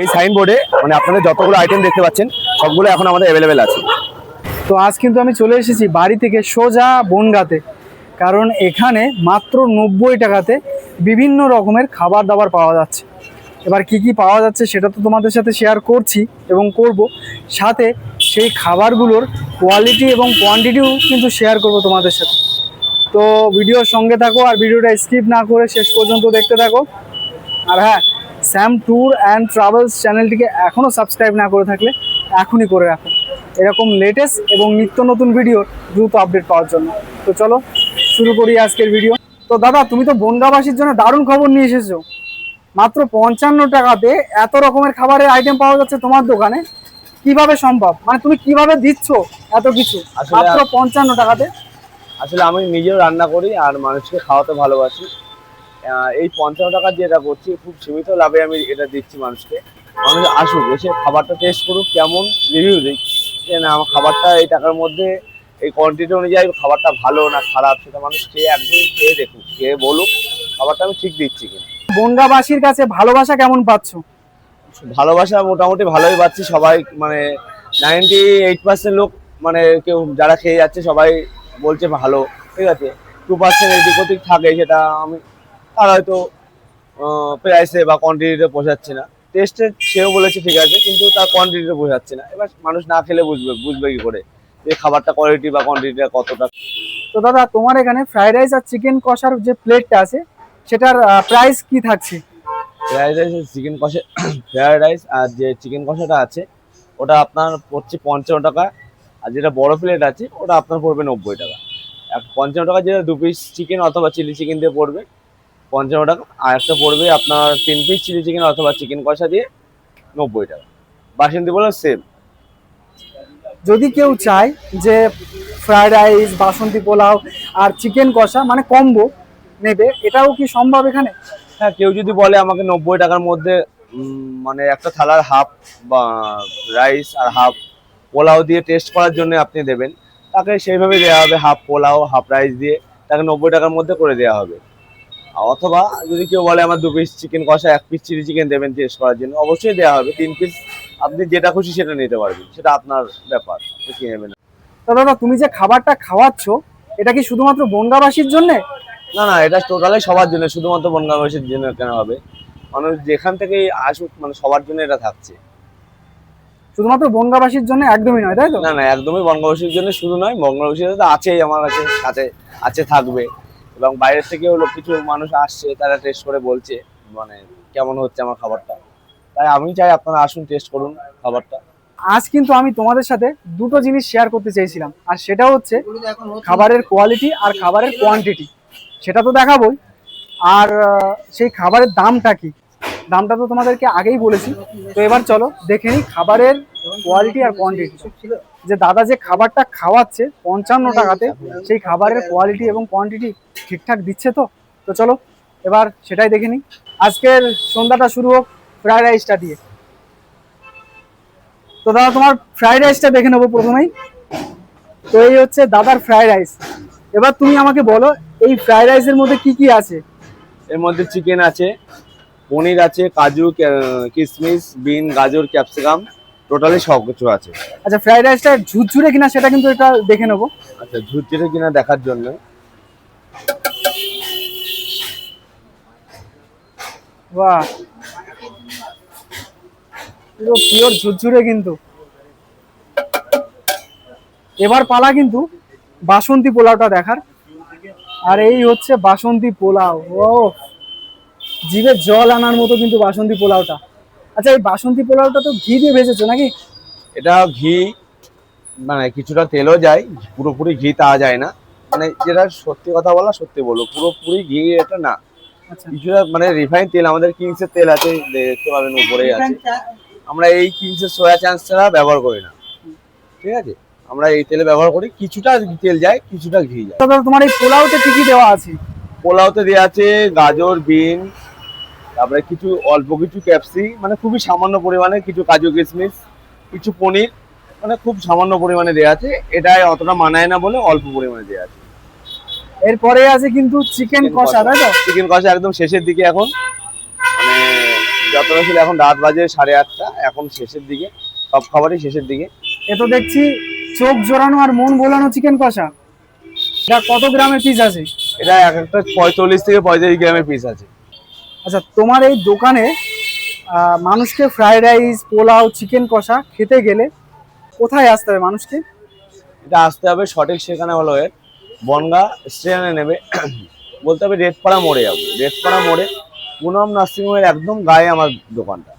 এই সাইনবোর্ডে মানে আপনাদের যতগুলো আইটেম দেখতে পাচ্ছেন, সবগুলো এখন আমাদের অ্যাভেলেবেল আছে। তো আজ কিন্তু আমি চলে এসেছি বাড়ি থেকে সোজা বনগাতে। কারণ এখানে মাত্র নব্বই টাকাতে বিভিন্ন রকমের খাবার দাবার পাওয়া যাচ্ছে। এবার কি কি পাওয়া যাচ্ছে সেটা তো তোমাদের সাথে শেয়ার করছি এবং করব। সাথে সেই খাবারগুলোর কোয়ালিটি এবং কোয়ান্টিটিও কিন্তু শেয়ার করব তোমাদের সাথে। তো ভিডিওর সঙ্গে থাকো আর ভিডিওটা স্কিপ না করে শেষ পর্যন্ত দেখতে থাকো। আর হ্যাঁ স্যাম ট্যুর অ্যান্ড ট্রাভেলস চ্যানেলটিকে এখনও সাবস্ক্রাইব না করে থাকলে এখনই করে রাখো। এরকম লেটেস্ট এবং নিত্য নতুন ভিডিও দ্রুত আপডেট পাওয়ার জন্য। তো চলো শুরু করি আজকের ভিডিও তো দাদা তুমি তো বনগাবাসীর জন্য দারুণ খবর নিয়ে এসেছ। মাত্র পঞ্চান্ন টাকাতে এত রকমের খাবারের আইটেম পাওয়া যাচ্ছে তোমার দোকানে। কীভাবে সম্ভব? মানে তুমি কীভাবে দিচ্ছ এত কিছু? মাত্র পঞ্চান্ন টাকাতে? আসলে আমি নিজেও রান্না করি আর মানুষকে খাওয়াতে ভালোবাসি। এই পঞ্চান্ন টাকার যেটা করছি খুব সীমিত লাভে আমি এটা দিচ্ছি মানুষকে। মানুষ আসুক এসে খাবারটা টেস্ট করুক কেমন রিভিউ দিক। যে না আমার খাবারটা এই টাকার মধ্যে এই কোয়ান্টিটি অনুযায়ী খাবারটা ভালো না খারাপ সেটা মানুষ খেয়ে একদিন খেয়ে দেখুক খেয়ে বলুক খাবারটা আমি ঠিক দিচ্ছি কিনা বনগাবাসীর কাছে ভালোবাসা কেমন পাচ্ছ? ভালোবাসা মোটামুটি ভালোই পাচ্ছি সবাই মানে নাইনটি এইট পার্সেন্ট লোক মানে কেউ যারা খেয়ে যাচ্ছে সবাই বলছে ভালো ঠিক আছে। টু পার্সেন্ট এদিক ওদিক থাকে সেটা আমি তার হয়তো প্রাইসে বা কোয়ান্টিটিতে পোষাচ্ছে না। টেস্টে সেও বলেছে ঠিক আছে। কিন্তু তার কোয়ান্টিটিতে বোঝাচ্ছে না। এবার মানুষ না খেলে বুঝবে বুঝবে কি করে? যে খাবারটা কোয়ালিটি বা কোয়ান্টিটিটা কতটা। তো দাদা তোমার এখানে ফ্রাইড রাইস আর চিকেন কষার যে প্লেটটা আছে সেটার প্রাইস কি থাকছে? ফ্রাইড রাইস চিকেন কষা ফ্রাইড রাইস আর যে চিকেন কষাটা আছে ওটা আপনার পড়ছে পঞ্চান্ন টাকা। আর যেটা বড় প্লেট আছে ওটা আপনার পড়বে নব্বই টাকা। এক পঞ্চান্ন টাকা যেটা দু পিস চিকেন অথবা চিলি চিকেন দিয়ে পড়বে পঞ্চান্ন টাকা। আর একটা পড়বে আপনার তিন পিস চিলি চিকেন অথবা চিকেন কষা দিয়ে নব্বই টাকা। বাসন্তী বলে সেম যদি কেউ চায় যে ফ্রাইড রাইস বাসন্তী পোলাও আর চিকেন কষা মানে কম্বো নেবে এটাও কি সম্ভব এখানে? হ্যাঁ কেউ যদি বলে আমাকে নব্বই টাকার মধ্যে মানে একটা থালার হাফ বা রাইস আর হাফ পোলাও দিয়ে টেস্ট করার জন্য আপনি দেবেন তাকে সেইভাবে দেওয়া হবে হাফ পোলাও হাফ রাইস দিয়ে তাকে নব্বই টাকার মধ্যে করে দেওয়া হবে। অথবা যদি কেউ বলে আমার দু পিস চিকেন কষা এক পিস চিলি চিকেন দেবেন টেস্ট করার জন্য অবশ্যই দেওয়া হবে। তিন পিস আপনি যেটা খুশি সেটা নিতে পারবেন। সেটা আপনার ব্যাপার নেবেন। তো দাদা তুমি যে খাবারটা খাওয়াচ্ছ এটা কি শুধুমাত্র বনগাবাসীর জন্য? না না এটা টোটালি সবার জন্য শুধুমাত্র বনগাঁবাসীর জন্য কেন হবে? মানুষ যেখান থেকেই আসুক মানে সবার জন্য এটা থাকছে। শুধুমাত্র বনগাবাসীর জন্য একদমই নয় তাই তো? না না একদমই বঙ্গবাসীর জন্য শুধু নয় বঙ্গবাসীর তো আছেই আমার কাছে সাথে আছে থাকবে। এবং বাইরে থেকেও লোক কিছু মানুষ আসছে, তারা টেস্ট করে বলছে মানে কেমন হচ্ছে আমার খাবারটা। তাই আমি চাই আপনারা আসুন টেস্ট করুন খাবারটা। আজ কিন্তু আমি তোমাদের সাথে দুটো জিনিস শেয়ার করতে চেয়েছিলাম। আর সেটা হচ্ছে খাবারের কোয়ালিটি আর খাবারের কোয়ান্টিটি সেটা তো দেখাবোই। আর সেই খাবারের দামটা কি? দামটা তো তোমাদেরকে আগেই বলেছি। তো এবার চলো দেখে নিই খাবারের কোয়ালিটি আর কোয়ান্টিটি যে দাদা যে খাবারটা খাওয়াচ্ছে পঞ্চান্ন টাকাতে সেই খাবারের কোয়ালিটি এবং কোয়ান্টিটি ঠিকঠাক দিচ্ছে তো? তো চলো এবার সেটাই দেখে নিই। আজকের সন্ধ্যাটা শুরু হোক ফ্রাইড রাইসটা দিয়ে। তো দাদা তোমার ফ্রাইড রাইসটা দেখে নেব প্রথমেই। তো এই হচ্ছে দাদার ফ্রাইড রাইস এবার তুমি আমাকে বলো এই ফ্রাইড রাইসের মধ্যে কি কি আছে? এর মধ্যে চিকেন আছে পনির আছে কাজু কিশমিশ বিন গাজর ক্যাপসিকাম টোটালি সব কিছু আছে। আচ্ছা ফ্রাইড রাইসটা ঝুরঝুরে কিনা সেটা কিন্তু এটা দেখে নেব। আচ্ছা ঝুটঝুটে কিনা দেখার জন্য। বাহ। পুরো পিওর ঝুরঝুরে কিন্তু। এবার পালা কিন্তু বাসন্তী পোলাওটা দেখার। আর এই হচ্ছে বাসন্তী পোলাও। ও জিভে জল আনার মতো কিন্তু বাসন্তী পোলাওটা। আচ্ছা এই বাসন্তী পোলাওটা তো ঘি দিয়ে ভেজেছো নাকি? এটা ঘি মানে কিছুটা তেলও যায় পুরোপুরি ঘি তা যায় না। মানে যেটা সত্যি কথা বলা সত্যি বলো পুরোপুরি ঘি এটা না। আচ্ছা। কিছুটা মানে রিফাইন তেল আমাদের কিংসের তেল আছে দেখতে পাবেন উপরেই আছে। আমরা এই কিংসের সোয়া চান্স ছাড়া ব্যবহার করি না। ঠিক আছে? আমরা এই তেলে ব্যবহার করি কিছুটা তেল যায় কিছুটা ঘি যায়। তোমার এই পোলাওতে কি কি দেওয়া আছে? পোলাওতে দেওয়া আছে গাজর বিন তারপরে কিছু অল্প কিছু ক্যাপসি মানে খুবই সামান্য পরিমাণে কিছু কাজু কিশমিশ কিছু পনির মানে খুব সামান্য পরিমাণে দেওয়া আছে। এটাই অতটা মানায় না বলে অল্প পরিমাণে দেওয়া আছে। এরপরে আছে কিন্তু চিকেন কষা তাই তো চিকেন কষা একদম শেষের দিকে এখন। মানে যতটা ছিল এখন রাত বাজে সাড়ে আটটা এখন শেষের দিকে সব খাবারই শেষের দিকে। এ তো দেখছি চোখ জোরানো আর মন ভোলানো চিকেন কষা। এটা কত গ্রামের পিস আছে? এটা এক একটা পঁয়তাল্লিশ থেকে পঁয়তাল্লিশ গ্রামের পিস আছে। আচ্ছা তোমার এই দোকানে মানুষকে ফ্রাইড রাইস পোলাও চিকেন কষা খেতে গেলে কোথায় আসতে হবে মানুষকে? এটা আসতে হবে সঠিক সেখানে হলো এর, বনগা স্টেশনে নেবে। বলতে হবে রেডপাড়া মোড়ে যাব। রেডপাড়া মোড়ে পুনম নার্সিংহোমের একদম গায়ে আমার দোকানটা।